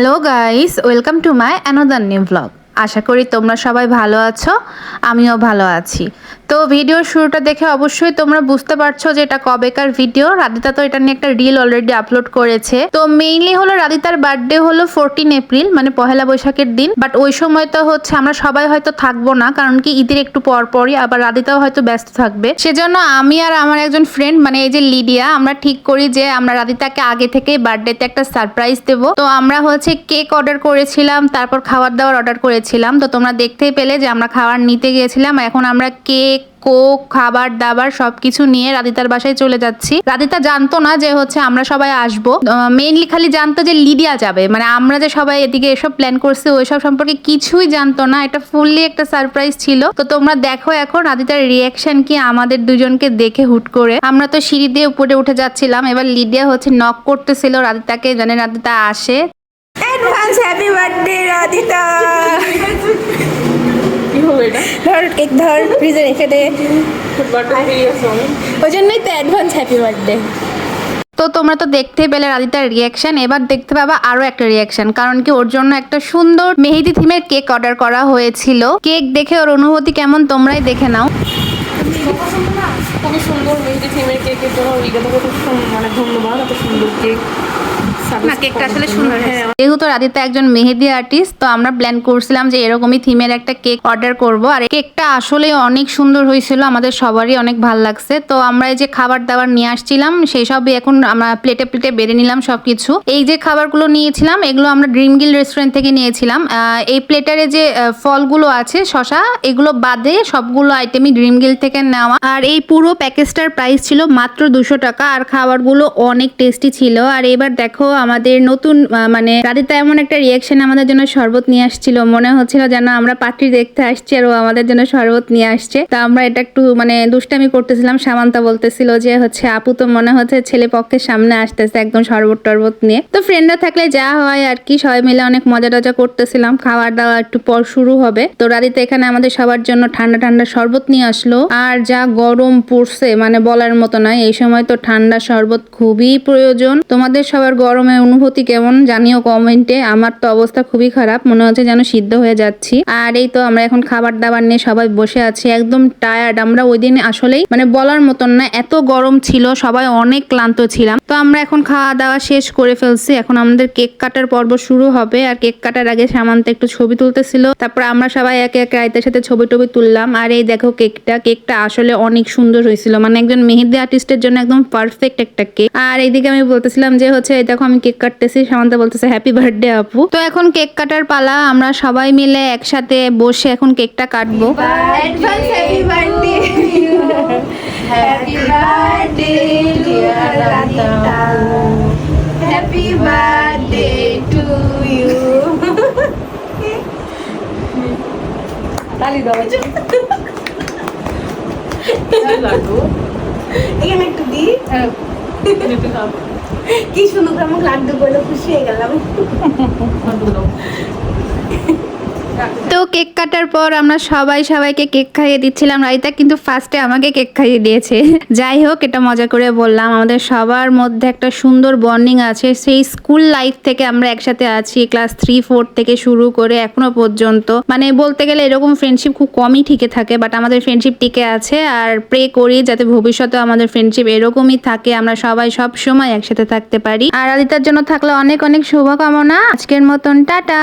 Hello guys welcome to my another new blog আশা করি তোমরা সবাই ভালো আছো, আমিও ভালো আছি। তো ভিডিওর শুরুটা দেখে অবশ্যই তোমরা বুঝতে পারছ যে এটা কবেকার ভিডিও। রাধিতা তো এটা নিয়ে একটা রিল অলরেডি আপলোড করেছে। তো মেইনলি হলো রাধিতার বার্থডে হলো ফোরটিন এপ্রিল মানে পহেলা বৈশাখের দিন। বাট ওই সময় তো হচ্ছে আমরা সবাই হয়তো থাকব না, কারণ কি ঈদের একটু পর পরই আবার রাধিতাও হয়তো ব্যস্ত থাকবে। সেজন্য আমি আর আমার একজন ফ্রেন্ড মানে এই যে লিডিয়া, আমরা ঠিক করি যে আমরা রাধিতাকে আগে থেকে বার্থডেতে একটা সারপ্রাইজ দেব। তো আমরা হচ্ছে কেক অর্ডার করেছিলাম, তারপর খাবার দাবার অর্ডার করেছিলাম। তো তোমরা দেখতেই পেলে যে আমরা খাবার নিতে গিয়েছিলাম, এখন আমরা কেক কোক খাবার দাবার সবকিছু নিয়ে রাধিতার বাসায় চলে যাচ্ছি। রাধিতা জানতো না যে হচ্ছে আমরা সবাই আসব। মেইনলি খালি জানতো যে লিডিয়া যাবে। মানে আমরা যে সবাই এদিকে এসব প্ল্যান করছি, ওইসব সম্পর্কে কিছুই জানতো না। এটা ফুললি একটা সারপ্রাইজ ছিল। তো তোমরা দেখো এখন রাধিতার রিয়াকশন কি আমাদের দুজনকে দেখে হুট করে। আমরা তো সিঁড়ি দিয়ে উপরে উঠে যাচ্ছিলাম। এবার লিডিয়া হচ্ছে নক করতেছিল রাধিতাকে, জানে রাধিতা আসে। Happy birthday Radhita! ধর কেক ধর ফ্রিজে রেখে দে। বাটন বেরিয়ে আসো ওই জন্যই তো অ্যাডভান্স হ্যাপি বার্থডে তো তোমরা তো দেখতে পেলে রাধিতার রিয়াকশন এবার দেখতে পাবা আরও একটা রিয়াকশন কারণ কি ওর জন্য একটা সুন্দর মেহেদি থিমের কেক অর্ডার করা হয়েছিল। কেক দেখে ওর অনুভূতি কেমন তোমরাই দেখে নাও। খুবই সুন্দর মেহেদি থিমের কেকের জন্য খুব মানে ধন্যবাদ এত সুন্দর কেক না, কেকটা আসলে সুন্দর যেহেতু রাধিতা একজন মেহেদি আর্টিস্ট তো আমরা প্ল্যান করছিলাম যে এরকমই থিমের একটা কেক অর্ডার করব। আর কেকটা আসলে অনেক সুন্দর হয়েছিল, আমাদের সবারই অনেক ভালো লাগছে। তো আমরা এই যে খাবার দাবার নিয়ে আসছিলাম, সেই সবই এখন আমরা প্লেটে প্লেটে বেড়ে নিলাম সবকিছু। এই যে খাবারগুলো নিয়েছিলাম, এগুলো আমরা ড্রিম গিল রেস্টুরেন্ট থেকে নিয়েছিলাম। এই প্লেটারে যে ফলগুলো আছে শশা এগুলো বাদে সবগুলো আইটেমই ড্রিম গিল থেকে নেওয়া। আর এই পুরো প্যাকেজটার প্রাইস ছিল মাত্র দুশো টাকা, আর খাবারগুলো অনেক টেস্টি ছিল। আর এবার দেখো আমাদের নতুন মানে রাধিতা এমন একটা রিয়াকশন আমাদের জন্য শরবত নিয়ে আসছিল। মনে হচ্ছিল যেন আমরা পার্টি দেখতে আসছি আর ও আমাদের জন্য শরবত নিয়ে আসছে। তা আমরা এটা একটু মানে দুষ্টামি করতেছিলাম। সামান্তা বলতেছিল যে হচ্ছে, আপু তো মনে হচ্ছে ছেলে পক্ষের সামনে আসতেছে একদম শরবত টরবত নিয়ে। তো ফ্রেন্ডরা থাকলে যা হয় আর কি, সবাই মিলে অনেক মজা টজা করতেছিলাম। খাবার দাওয়া একটু পর শুরু হবে। তো রাধিতা এখানে আমাদের সবার জন্য ঠান্ডা ঠান্ডা শরবত নিয়ে আসলো। আর যা গরম পড়ছে মানে বলার মতো নয়। এই সময় তো ঠান্ডা শরবত খুবই প্রয়োজন। তোমাদের সবার গরমের অনুভূতি কেমন জানিও কমেন্টে। আমার তো অবস্থা খুবই খারাপ, মনে হচ্ছে যেন সিদ্ধ হয়ে যাচ্ছি। আর এই তো আমরা এখন খাবার দাবার নিয়ে সবাই বসে আছি, একদম টায়ার্ড আমরা ওই দিন আসলেই মানে বলার মতন না, এত গরম ছিল, সবাই অনেক ক্লান্ত ছিলাম। তো আমরা এখন খাওয়া দাওয়া শেষ করে ফেলছি। এখন আমাদের কেক কাটার পর্ব শুরু হবে। আর কেক কাটার আগে সামান্ত একটু ছবি তুলতেছিল। তারপর আমরা সবাই একে একে রাইতের সাথে ছবি টবি তুললাম। আর এই দেখো কেকটা কেকটা আসলে অনেক সুন্দর হয়েছিল। মানে একজন মেহেদি আর্টিস্টের জন্য একদম পারফেক্ট একটা কেক। আর এইদিকে আমি বলতেছিলাম যে হচ্ছে, এই দেখো আমি কেক কাটতেছি সামান্ত বলতেছে হ্যাপি বার্থডে আপু। তো এখন কেক কাটার পালা আমরা সবাই মিলে একসাথে বসে এখন কেকটা কাটবো। Happy birthday happy birthday dear Radhita happy birthday to you তালি দাও। এখানে একটু দি। একটু খাও। কি সুন্দর আমাকে লাড্ডু করল খুশি হয়ে গেলাম। তো কেক কাটার পর আমরা সবাই সবাইকে কেক খাইয়ে দিচ্ছিলাম। রাইতা কিন্তু ফার্স্টে আমাকে কেক খাইয়ে দিয়েছে। যাই হোক, এটা মজা করে বললাম। আমাদের সবার মধ্যে একটা সুন্দর বন্ডিং আছে। সেই স্কুল লাইফ থেকে আমরা একসাথে আছি। ক্লাস থ্রি ফোর থেকে শুরু করে এখনও পর্যন্ত। মানে বলতে গেলে এরকম ফ্রেন্ডশিপ খুব কমই টিকে থাকে বাট আমাদের ফ্রেন্ডশিপ টিকে আছে। আর প্রে করি যাতে ভবিষ্যতে আমাদের ফ্রেন্ডশিপ এরকমই থাকে। আমরা সবাই সব সময় একসাথে থাকতে পারি। আর আদিতার জন্য থাকলে অনেক অনেক শুভকামনা। আজকের মতন, টাটা!